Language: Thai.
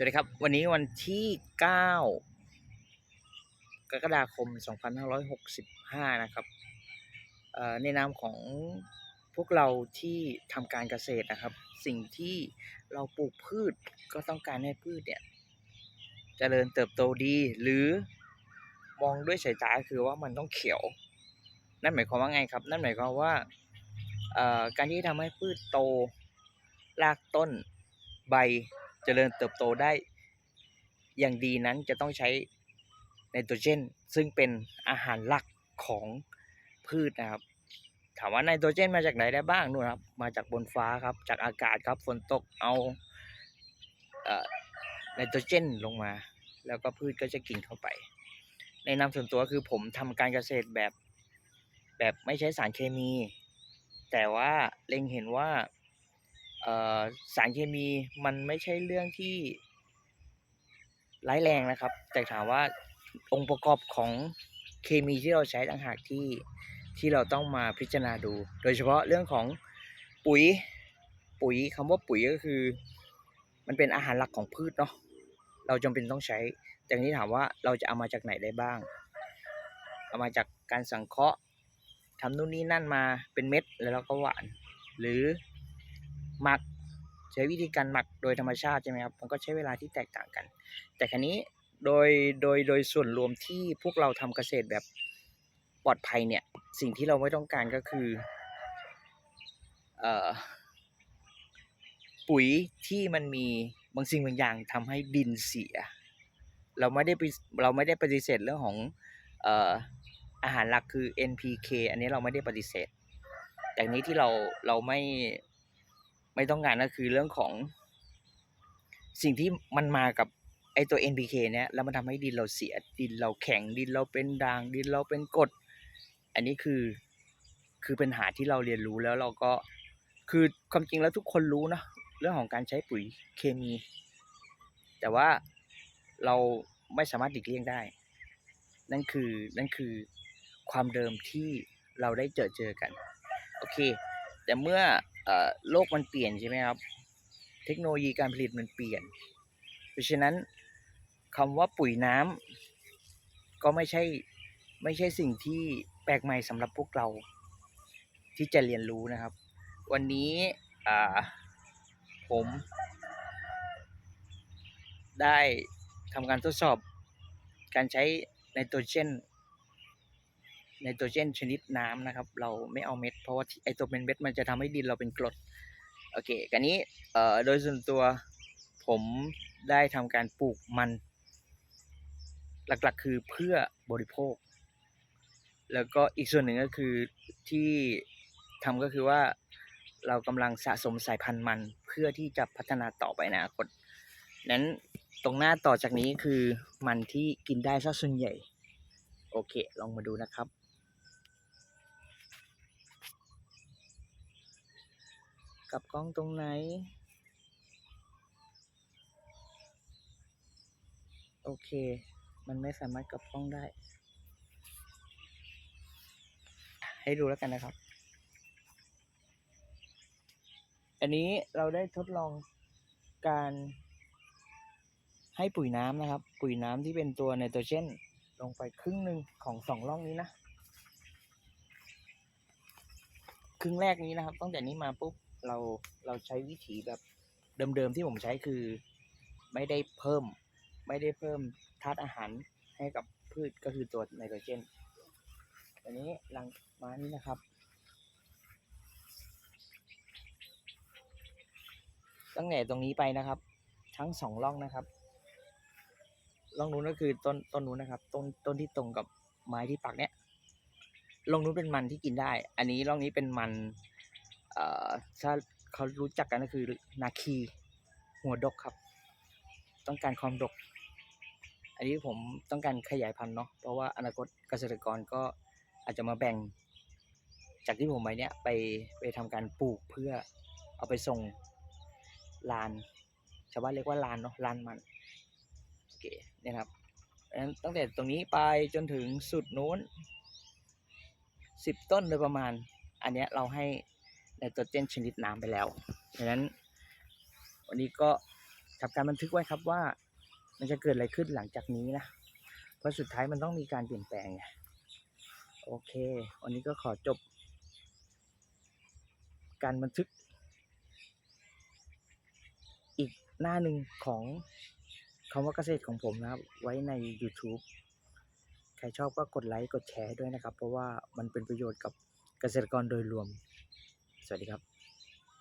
สวัสดีครับ วันนี้วันที่ 9 กรกฎาคม 2565 นะครับในนามของพวกเราที่ทำการเกษตรนะครับ สิ่งที่เราปลูกพืชก็ต้องการให้พืชเนี่ยจเจริญเติบโตดีหรือมองด้วยสายตาคือว่ามันต้องเขียว นั่นหมายความว่าไงครับ นั่นหมายความว่าการที่ทำให้พืชโตรากต้นใบ จริญเติบโตได้อย่างดีนั้นจะต้องใช้ไนโตรเจน ซึ่งเป็นอาหารหลักของพืชนะครับ ถามว่าไนโตรเจนมาจากไหนได้บ้างนู่นครับ มาจากบนฟ้าครับ จากอากาศครับ ฝนตกเอาไนโตรเจนลงมา แล้วก็พืชก็จะกินเข้าไป ในนามส่วนตัวคือผมทำการเกษตรแบบแบบไม่ใช้สารเคมี แต่ว่าเล็งเห็นว่า สารเคมีมันไม่ใช่เรื่องที่ร้ายแรงนะครับ แต่ถามว่าองค์ประกอบของเคมีที่เราใช้ต่างหากที่ที่เราต้องมาพิจารณาดู โดยเฉพาะเรื่องของปุ๋ยปุ๋ยคำว่าปุ๋ยก็คือ มันเป็นอาหารหลักของพืชเนาะเราจำเป็นต้องใช้ แต่ทีนี้ถามว่าเราจะเอามาจากไหนได้บ้าง เอามาจากการสังเคราะห์ทำนู่นนี่นั่นมาเป็นเม็ดแล้วเราก็หวาน หรือ หมักใช้วิธีการหมักโดยธรรมชาติใช่ไหมครับ มันก็ใช้เวลาที่แตกต่างกัน แต่ครั้นี้โดยโดยโดยส่วนรวมที่พวกเราทำเกษตรแบบปลอดภัยเนี่ย สิ่งที่เราไม่ต้องการก็คือเอ่อปุ๋ยที่มันมีบางสิ่งบางอย่างทำให้ดินเสีย เราไม่ได้เราไม่ได้ปฏิเสธเรื่องของเอ่ออาหารหลักคือ NPK อันนี้เราไม่ได้ปฏิเสธ แต่นี้ที่เราเราไม่ ไม่ต้องการก็คือเรื่องของ สิ่งที่มันมากับไอตัว NPK เนี่ยแล้วมันทำให้ดินเราเสียดินเราแข็งดินเราเป็นด่างดินเราเป็นกรดอันนี้คือคือปัญหาที่เราเรียนรู้แล้วเราก็คือความจริงแล้วทุกคนรู้นะเรื่องของการใช้ปุ๋ยเคมี แต่ว่าเราไม่สามารถหลีกเลี่ยงได้ นั่นคือนั่นคือความเดิมที่เราได้เจอเจอกัน โอเค แต่เมื่อ โลกมันเปลี่ยนใช่ไหมครับ เทคโนโลยีการผลิตมันเปลี่ยน เพราะฉะนั้นคำว่าปุ๋ยน้ำก็ไม่ใช่ไม่ใช่สิ่งที่แปลกใหม่สำหรับพวกเรา ที่จะเรียนรู้นะครับ วันนี้ผมได้ทำการทดสอบการใช้ไนโตรเจน ไนโตรเจนชนิดน้ำนะครับ เราไม่เอาเม็ด เพราะว่าไอตัวเป็นเม็ดมันจะทำให้ดินเราเป็นกรดโอเคกันนี้เอ่อโดยส่วนตัวผมได้ทำการปลูกมัน หลักๆคือเพื่อบริโภค แล้วก็อีกส่วนหนึ่งก็คือที่ทำก็คือว่าเรากำลังสะสมสายพันธุ์มันเพื่อที่จะพัฒนาต่อไปในอนาคตนั้นตรงหน้าต่อจากนี้คือมันที่กินได้ซะส่วนใหญ่ โอเค ลองมาดูนะครับ กลับกล้องตรงไหน โอเค มันไม่สามารถกลับกล้องได้ ให้ดูแล้วกันนะครับ อันนี้เราได้ทดลองการให้ปุ๋ยน้ำนะครับ ปุ๋ยน้ำที่เป็นตัวไนโตรเจนลงไปครึ่งหนึ่งของสองร่องนี้นะ ครึ่งแรกนี้นะครับตั้งแต่นี้มาปุ๊บ เราเราใช้วิธีแบบเดิมๆที่ผมใช้คือ ไม่ได้เพิ่ม ไม่ได้เพิ่มธาตุอาหารให้กับพืชก็คือตัวไนโตรเจนอันนี้หลังมานี้นะครับ ตั้งแต่ตรงนี้ไปนะครับ ทั้งสองร่องนะครับร่องนู้นก็คือต้นต้นนู้นนะครับ ต้นต้นที่ตรงกับไม้ที่ปักเนี้ยร่องนู้นเป็นมันที่กินได้ อันนี้ร่องนี้เป็นมัน ถ้าเขารู้จักกันก็คือนาคีหัวดกครับ ต้องการความดก อันนี้ผมต้องการขยายพันธุ์เนาะเพราะว่าอนาคตเกษตรกรก็อาจจะมาแบ่ง จากที่ผมไปเนี้ยไปไปทำการปลูกเพื่อเอาไปส่งลานชาวบ้านเรียกว่าลานเนาะลานมันโอเคเนี่ยครับตั้งแต่ตรงนี้ไปจนถึงสุดนู้นสิบต้นโดยประมาณ อันเนี้ยเราให้ ไนโตรเจนชนิดน้ำไปแล้วดังนั้น วันนี้ก็ทำการบันทึกไว้ครับว่า มันจะเกิดอะไรขึ้นหลังจากนี้นะ เพราะสุดท้ายมันต้องมีการเปลี่ยนแปลงไงโอเค วันนี้ก็ขอจบ การบันทึก อีกหน้าหนึ่งของคำว่าเกษตรของผมนะครับ ไว้ใน YouTube ใครชอบก็กดไลค์กดแชร์ด้วยนะครับ เพราะว่ามันเป็นประโยชน์กับเกษตรกรโดยรวม สวัสดีครับ